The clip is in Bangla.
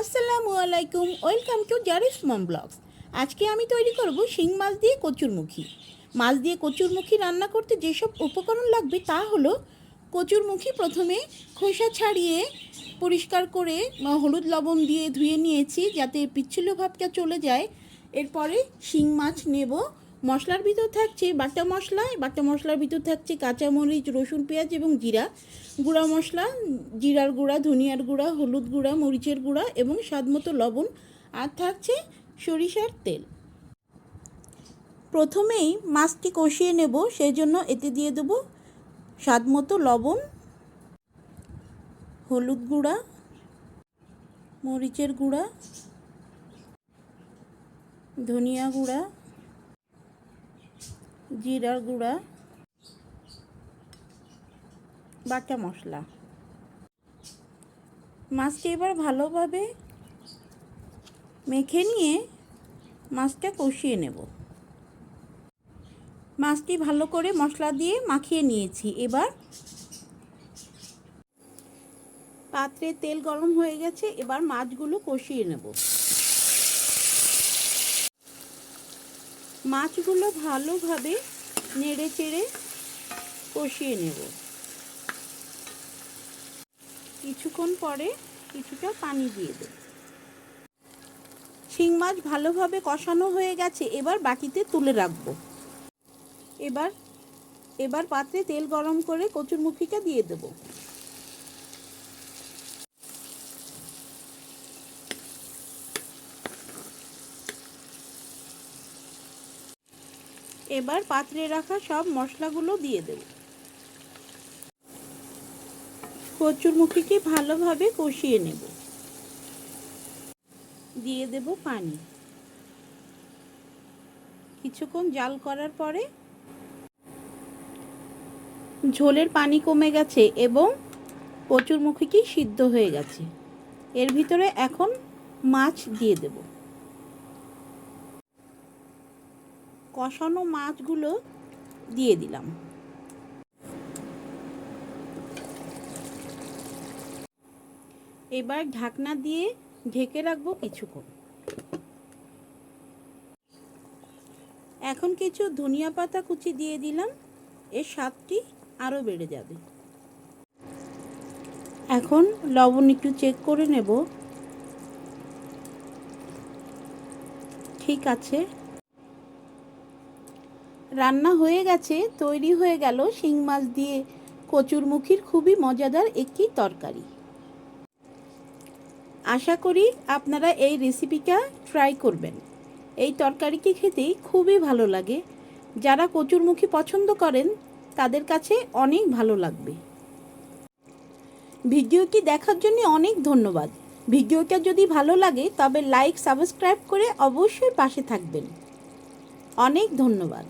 আসসালামু আলাইকুম, welcome to Jaris mom blogs. আজকে আমি তৈরি করব শিং মাছ দিয়ে কচুরমুখী। মাছ দিয়ে কচুরমুখী রান্না করতে যেসব উপকরণ লাগবে তা হলো কচুরমুখী প্রথমে খোসা ছাড়িয়ে পরিষ্কার করে হলুদ লবণ দিয়ে ধুয়ে নিয়েছি যাতে পিচ্ছিল ভাবটা চলে যায়। এরপরে শিং মাছ নেব মশলার ভিতর থাকছে বাটা মশলা বাটা মশলার ভিতর থাকছে কাঁচামরিচ, রসুন, পেঁয়াজ এবং জিরা। গুঁড়া মশলা, জিরার গুঁড়া, ধনিয়ার গুঁড়া, হলুদ গুঁড়া, মরিচের গুঁড়া এবং স্বাদমতো লবণ। আর থাকছে সরিষার তেল। প্রথমেই মাছটি কষিয়ে নেব সেই জন্য এতে দিয়ে দেব স্বাদমতো লবণ, হলুদ গুঁড়া, মরিচের গুঁড়া, ধনিয়া গুঁড়া জিরার গুঁড়া, বাটা মশলা। মাছটি এবার ভালোভাবে মেখে নিয়ে মাছটা কষিয়ে নেব। মাছটি ভালো করে মশলা দিয়ে মাখিয়ে নিয়েছি। এবার পাত্রে তেল গরম হয়ে গেছে, এবার মাছগুলো কষিয়ে নেব। মাছগুলো ভালোভাবে নেড়ে চেড়ে কষিয়ে নেব। কিছুক্ষণ পরে কিছুটা পানি দিয়ে দেব। শিং মাছ ভালোভাবে কষানো হয়ে গেছে, এবার বাটিতে তুলে রাখব। এবার এবার পাত্রে তেল গরম করে কচুরমুখিটা দিয়ে দেব। এবার পাত্রে রাখা সব মশলাগুলো দিয়ে দেব। কচুরমুখিকে ভালোভাবে কষিয়ে নেব। দিয়ে দেব পানি। কিছুক্ষণ জাল করার পরে ঝোলের পানি কমে গেছে এবং কচুরমুখিটি সিদ্ধ হয়ে গেছে। এর ভিতরে এখন মাছ দিয়ে দেব। কষানো মাছগুলো দিয়ে দিলাম। এবার ঢাকনা দিয়ে ঢেকে রাখব কিছুক্ষণ। এখন কিছু ধনিয়া পাতা কুচি দিয়ে দিলাম, এর স্বাদটি আরও বেড়ে যাবে। এখন লবণ একটু চেক করে নেব। ঠিক আছে। রান্না হয়ে গেছে, তৈরি হয়ে গেল শিং মাছ দিয়ে। কচুরমুখির খুবই মজাদার একটি তরকারি। আশা করি আপনারা এই রেসিপিটা ট্রাই করবেন। এই তরকারিটি খেতেই খুবই ভালো লাগে। যারা কচুরমুখী পছন্দ করেন, তাদের কাছে অনেক ভালো লাগবে। ভিডিওটি দেখার জন্য অনেক ধন্যবাদ। ভিডিওটা যদি ভালো লাগে, তবে লাইক, সাবস্ক্রাইব করে অবশ্যই পাশে থাকবেন। অনেক ধন্যবাদ।